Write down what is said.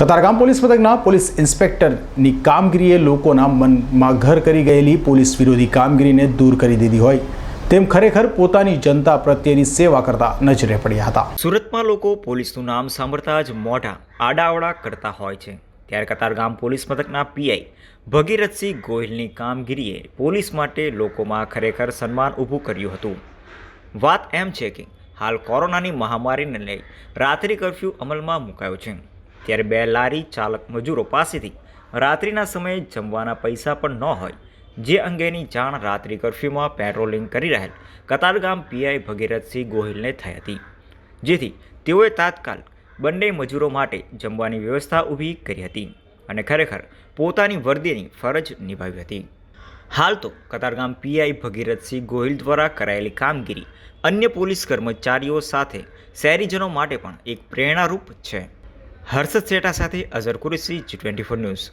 Katargam police મથકના police ઇન્સ્પેક્ટરની કામગીરીએ લોકોના મનમાં ઘર કરી ગયેલી પોલીસ વિરોધી કામગીરીને દૂર કરી દીધી હોય તેમ ખરેખર પોતાની જનતા પ્રત્યેની સેવા કરતા નજરે પડ્યા હતા. સુરતમાં લોકો પોલીસનું નામ સાંભળતા જ મોઢા આડાવડા કરતા હોય છે. ત્યારે કતારગામ પોલીસ મથકના પીઆઈ ભગીરથસિંહ ગોહિલની કામગીરીએ પોલીસ માટે લોકોમાં ખરેખર સન્માન ઊભું કર્યું હતું. વાત એમ છે કે હાલ કોરોનાની મહામારીને લઈ રાત્રિ કર્ફ્યુ અમલમાં મુકાયો છે. ત્યારે બે લારી ચાલક મજૂરો પાસેથી રાત્રિના સમયે જમવાના પૈસા પણ ન હોય, જે અંગેની જાણ રાત્રિ કર્ફ્યુમાં પેટ્રોલિંગ કરી રહેલ કતારગામ પીઆઈ ભગીરથસિંહ ગોહિલને થઈ હતી. જેથી તેઓએ તાત્કાલ બંને મજૂરો માટે જમવાની વ્યવસ્થા ઊભી કરી હતી અને ખરેખર પોતાની વર્દીની ફરજ નિભાવી હતી. હાલ તો કતારગામ પીઆઈ ભગીરથસિંહ ગોહિલ દ્વારા કરાયેલી કામગીરી અન્ય પોલીસ કર્મચારીઓ સાથે શહેરીજનો માટે પણ એક પ્રેરણારૂપ છે. હર્ષદ શેટા સાથે Azhar Qureshi G twenty four news.